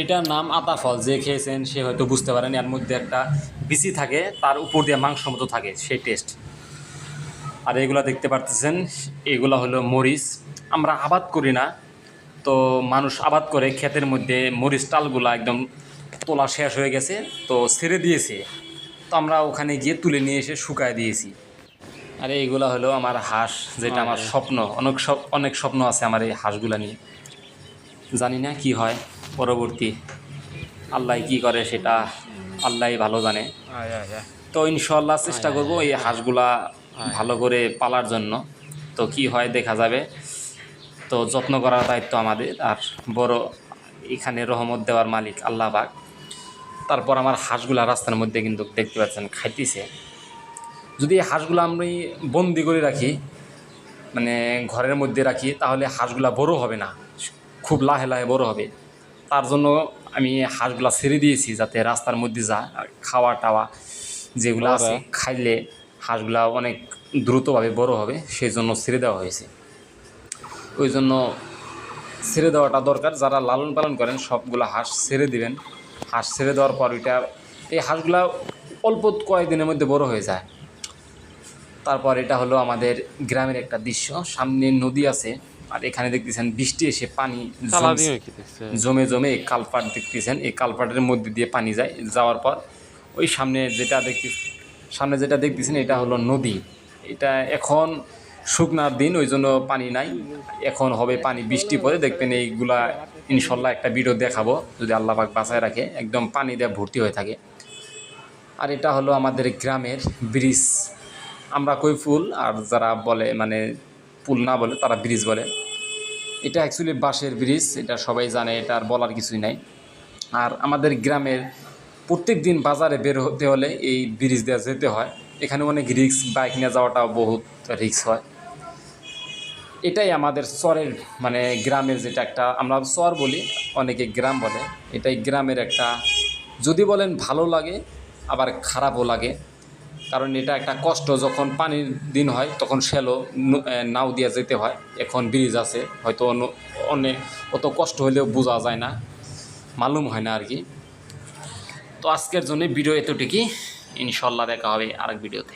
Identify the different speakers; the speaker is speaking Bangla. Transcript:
Speaker 1: এটার নাম আতা ফল। যে খেয়েছেন সে হয়তো বুঝতে পারেন এর মধ্যে একটা বিচি থাকে তার উপর দিয়ে মাংস মতো থাকে সেই টেস্ট আর এগুলা দেখতে পারতেছেন এগুলা হলো মরিচ। আমরা আবাদ করি না তো মানুষ আবাদ করে ক্ষেতের মধ্যে মরিচ টালগুলা একদম তোলা শেষ হয়ে গেছে তো ছেড়ে দিয়েছে। তো আমরা ওখানে গিয়ে তুলে নিয়ে এসে শুকায় দিয়েছি। আর এইগুলা হলো আমার হাঁস যেটা আমার স্বপ্ন। অনেক অনেক স্বপ্ন আছে আমার এই হাঁসগুলা নিয়ে। জানি না কি হয়। পরবর্তী আল্লাহ কি করে সেটা আল্লাহ ভালো জানে। তো ইনশাল্লাহ চেষ্টা করব এই হাঁসগুলা ভালো করে পালার জন্য। তো কি হয় দেখা যাবে। তো যত্ন করার দায়িত্ব আমাদের। আর বড় এখানে রহমত দেওয়ার মালিক আল্লাহ পাক। তারপর আমার হাঁসগুলা রাস্তার মধ্যে কিন্তু দেখতে পাচ্ছেন খাইতেছে। যদি এই হাঁসগুলো আমি বন্দি করে রাখি মানে ঘরের মধ্যে রাখি তাহলে হাঁসগুলা বড় হবে না। খুব লাহে লাহে বড় হবে। তার জন্য আমি হাঁসগুলা ছেড়ে দিয়েছি যাতে রাস্তার মধ্যে যা খাওয়া টাওয়া যেগুলো আছে খাইলে হাঁসগুলা অনেক দ্রুতভাবে বড় হবে সেই জন্য ছেড়ে দেওয়া হয়েছে। ওই জন্য ছেড়ে দেওয়াটা দরকার। যারা লালন পালন করেন সবগুলো হাঁস ছেড়ে দিবেন। হাঁস ছেড়ে দেওয়ার পর ওইটা এই হাঁসগুলা অল্প কয়েকদিনের মধ্যে বড় হয়ে যায়। তারপর এটা হলো আমাদের গ্রামের একটা দৃশ্য। সামনে নদী আছে। আর এখানে দেখতেছেন বৃষ্টি এসে পানি জমে জমে এই কালপাট দেখতেছেন এই কালপাটের মধ্যে দিয়ে পানি যায় যাওয়ার পর। ওই সামনে যেটা দেখতে সামনে যেটা দেখতেছেন এটা হলো নদী। এটা এখন শুকনার দিন ওই জন্য পানি নাই। এখন হবে পানি বৃষ্টি পরে দেখবেন এইগুলা ইনশাল্লাহ একটা ভিডিও দেখাবো যদি আল্লাহ পাক বাঁচায় রাখে একদম পানি দিয়ে ভর্তি হয়ে থাকে। আর এটা হলো আমাদের গ্রামের ব্রিজ। আমরা কই ফুল আর যারা বলে মানে পুল না বলে, তারা ব্রিজ বলে। এটা অ্যাকচুয়ালি বাঁশের ব্রিজ, এটা সবাই জানে, এটা আর বলার কিছুই নাই। আর আমাদের গ্রামের প্রত্যেক দিন বাজারে বের হতে হলে এই ব্রিজ দেওয়া যেতে হয়। এখানে অনেক রিক্স বাইক নিয়ে যাওয়াটাও বহুত রিক্স হয়। এটাই আমাদের চরের মানে গ্রামের যেটা একটা, আমরা চর বলি, অনেকে গ্রাম বলে। এটাই গ্রামের একটা, যদি বলেন ভালো লাগে, আবার খারাপও লাগে। কারণ এটা একটা কষ্ট, যখন পানির দিন হয়, তখন শ্যালো নাও দিয়ে যেতে হয়। এখন ব্রিজ আছে, হয়তো অন্য অনেক অত কষ্ট হলেও বোঝা যায় না, মালুম হয় না আর কি। তো আজকের জন্য ভিডিও এতটুকুই। ইনশাল্লাহ দেখা হবে আরেক ভিডিওতে।